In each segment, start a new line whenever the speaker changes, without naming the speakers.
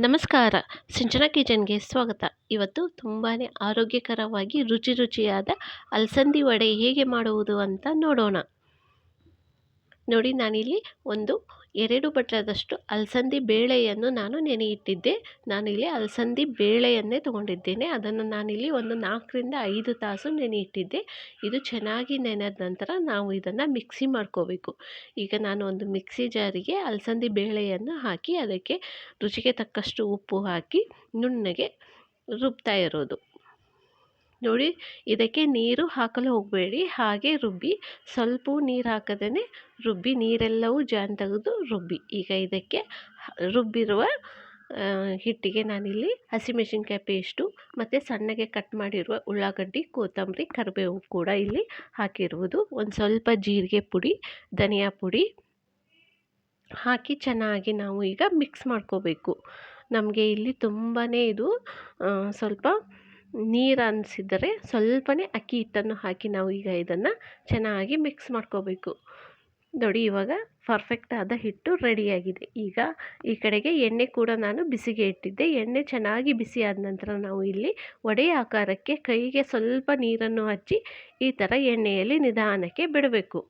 ನಮಸ್ಕಾರ. ಸಿಂಚನ ಕಿಚನ್ಗೆ ಸ್ವಾಗತ. ಇವತ್ತು ತುಂಬಾ ಆರೋಗ್ಯಕರವಾಗಿ ರುಚಿ ರುಚಿಯಾದ ಅಲಸಂದಿ ವಡೆ ಹೇಗೆ ಮಾಡುವುದು ಅಂತ ನೋಡೋಣ. ನೋಡಿ ನಾನಿಲ್ಲಿ ಒಂದು ಎರಡು ಬಟ್ಲದಷ್ಟು ಅಲಸಂದಿ ಬೇಳೆಯನ್ನು ನಾನು ನೆನೆಯಿಟ್ಟಿದ್ದೆ. ನಾನಿಲ್ಲಿ ಅಲಸಂದಿ ಬೇಳೆಯನ್ನೇ ತೊಗೊಂಡಿದ್ದೇನೆ. ಅದನ್ನು ನಾನಿಲ್ಲಿ ಒಂದು ನಾಲ್ಕರಿಂದ ಐದು ತಾಸು ನೆನೆಯಿಟ್ಟಿದ್ದೆ. ಇದು ಚೆನ್ನಾಗಿ ನೆನೆದ ನಂತರ ನಾವು ಇದನ್ನು ಮಿಕ್ಸಿ ಮಾಡ್ಕೋಬೇಕು. ಈಗ ನಾನು ಒಂದು ಮಿಕ್ಸಿ ಜಾರಿಗೆ ಅಲಸಂದಿ ಬೇಳೆಯನ್ನು ಹಾಕಿ ಅದಕ್ಕೆ ರುಚಿಗೆ ತಕ್ಕಷ್ಟು ಉಪ್ಪು ಹಾಕಿ ನುಣ್ಣಗೆ ರುಬ್ತಾ ಇರೋದು. ನೋಡಿ, ಇದಕ್ಕೆ ನೀರು ಹಾಕಲು ಹೋಗಬೇಡಿ. ಹಾಗೆ ರುಬ್ಬಿ, ಸ್ವಲ್ಪ ನೀರು ಹಾಕದೇ ರುಬ್ಬಿ, ನೀರೆಲ್ಲವೂ ಜಾನ್ ತೆಗೆದು ರುಬ್ಬಿ. ಈಗ ಇದಕ್ಕೆ ರುಬ್ಬಿರುವ ಹಿಟ್ಟಿಗೆ ನಾನಿಲ್ಲಿ ಹಸಿಮೆಣಸಿನ್ಕಾಯಿ ಪೇಸ್ಟು ಮತ್ತು ಸಣ್ಣಗೆ ಕಟ್ ಮಾಡಿರುವ ಉಳ್ಳಾಗಡ್ಡಿ, ಕೊತ್ತಂಬರಿ, ಕರಿಬೇವು ಕೂಡ ಇಲ್ಲಿ ಹಾಕಿರುವುದು. ಒಂದು ಸ್ವಲ್ಪ ಜೀರಿಗೆ ಪುಡಿ, ಧನಿಯಾ ಪುಡಿ ಹಾಕಿ ಚೆನ್ನಾಗಿ ನಾವು ಈಗ ಮಿಕ್ಸ್ ಮಾಡ್ಕೋಬೇಕು. ನಮಗೆ ಇಲ್ಲಿ ತುಂಬಾ ಇದು ಸ್ವಲ್ಪ ನೀರು ಅನಿಸಿದರೆ ಸ್ವಲ್ಪನೇ ಅಕ್ಕಿ ಹಿಟ್ಟನ್ನು ಹಾಕಿ ನಾವು ಈಗ ಇದನ್ನು ಚೆನ್ನಾಗಿ ಮಿಕ್ಸ್ ಮಾಡ್ಕೋಬೇಕು. ನೋಡಿ ಇವಾಗ ಪರ್ಫೆಕ್ಟ್ ಆದ ಹಿಟ್ಟು ರೆಡಿಯಾಗಿದೆ ಈಗ ಈ ಕಡೆಗೆ ಎಣ್ಣೆ ಕೂಡ ನಾನು ಬಿಸಿಗೆ ಇಟ್ಟಿದ್ದೆ. ಎಣ್ಣೆ ಚೆನ್ನಾಗಿ ಬಿಸಿ ಆದ ನಂತರ ನಾವು ಇಲ್ಲಿ ಒಡೆಯ ಆಕಾರಕ್ಕೆ ಕೈಗೆ ಸ್ವಲ್ಪ ನೀರನ್ನು ಹಚ್ಚಿ ಈ ಥರ ಎಣ್ಣೆಯಲ್ಲಿ ನಿಧಾನಕ್ಕೆ ಬಿಡಬೇಕು.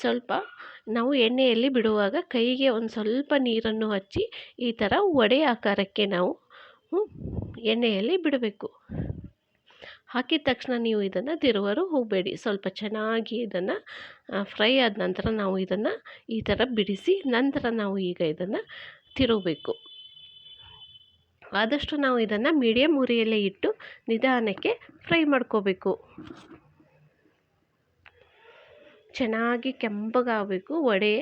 ಸ್ವಲ್ಪ ನಾವು ಎಣ್ಣೆಯಲ್ಲಿ ಬಿಡುವಾಗ ಕೈಗೆ ಒಂದು ಸ್ವಲ್ಪ ನೀರನ್ನು ಹಚ್ಚಿ ಈ ಥರ ಒಡೆ ಆಕಾರಕ್ಕೆ ನಾವು ಎಣ್ಣೆಯಲ್ಲಿ ಬಿಡಬೇಕು. ಹಾಕಿದ ತಕ್ಷಣ ನೀವು ಇದನ್ನು ತಿರುವರು ಹೋಗಬೇಡಿ. ಸ್ವಲ್ಪ ಚೆನ್ನಾಗಿ ಇದನ್ನು ಫ್ರೈ ಆದ ನಂತರ ನಾವು ಇದನ್ನು ಈ ಥರ ಬಿಡಿಸಿ ನಂತರ ನಾವು ಈಗ ಇದನ್ನು ತಿರುಗಬೇಕು. ಆದಷ್ಟು ನಾವು ಇದನ್ನು ಮೀಡಿಯಮ್ ಉರಿಯಲ್ಲೇ ಇಟ್ಟು ನಿಧಾನಕ್ಕೆ ಫ್ರೈ ಮಾಡ್ಕೋಬೇಕು. ಚೆನ್ನಾಗಿ ಕೆಂಪಗಾಗಬೇಕು. ವಡೆ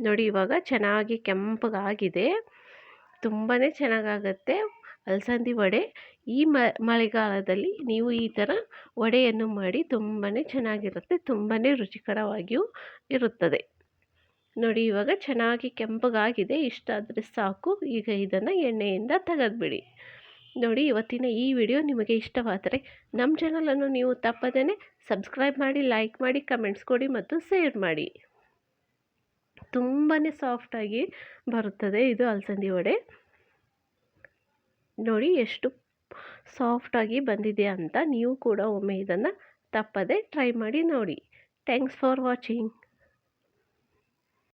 ನೋಡಿ ಇವಾಗ ಚೆನ್ನಾಗಿ ಕೆಂಪಗಾಗಿದೆ. ತುಂಬಾ ಚೆನ್ನಾಗಾಗತ್ತೆ. ಅಲಸಂದಿ ವಡೆ. ಈ ಮಳೆಗಾಲದಲ್ಲಿ ನೀವು ಈ ಥರ ವಡೆಯನ್ನು ಮಾಡಿ ತುಂಬಾ ಚೆನ್ನಾಗಿರುತ್ತೆ ತುಂಬಾ ರುಚಿಕರವಾಗಿಯೂ ಇರುತ್ತದೆ. ನೋಡಿ, ಇವಾಗ ಚೆನ್ನಾಗಿ ಕೆಂಪಗಾಗಿದೆ ಇಷ್ಟಾದರೆ ಸಾಕು. ಈಗ ಇದನ್ನು ಎಣ್ಣೆಯಿಂದ ತೆಗೆದುಬಿಡಿ. ನೋಡಿ, ಇವತ್ತಿನ ಈ ವಿಡಿಯೋ ನಿಮಗೆ ಇಷ್ಟವಾದರೆ ನಮ್ಮ ಚಾನಲನ್ನು ನೀವು ತಪ್ಪದೇ ಸಬ್ಸ್ಕ್ರೈಬ್ ಮಾಡಿ ಲೈಕ್ ಮಾಡಿ ಕಮೆಂಟ್ಸ್ ಕೊಡಿ ಮತ್ತು ಶೇರ್ ಮಾಡಿ. ತುಂಬಾ ಸಾಫ್ಟಾಗಿ ಬರುತ್ತದೆ ಇದು ಅಲಸಂದಿ ವಡೆ. ನೋಡಿ ಎಷ್ಟು ಸಾಫ್ಟಾಗಿ ಬಂದಿದೆ ಅಂತ ನೀವು ಕೂಡ ಒಮ್ಮೆ ಇದನ್ನು ತಪ್ಪದೆ ಟ್ರೈ ಮಾಡಿ ನೋಡಿ. Thanks for watching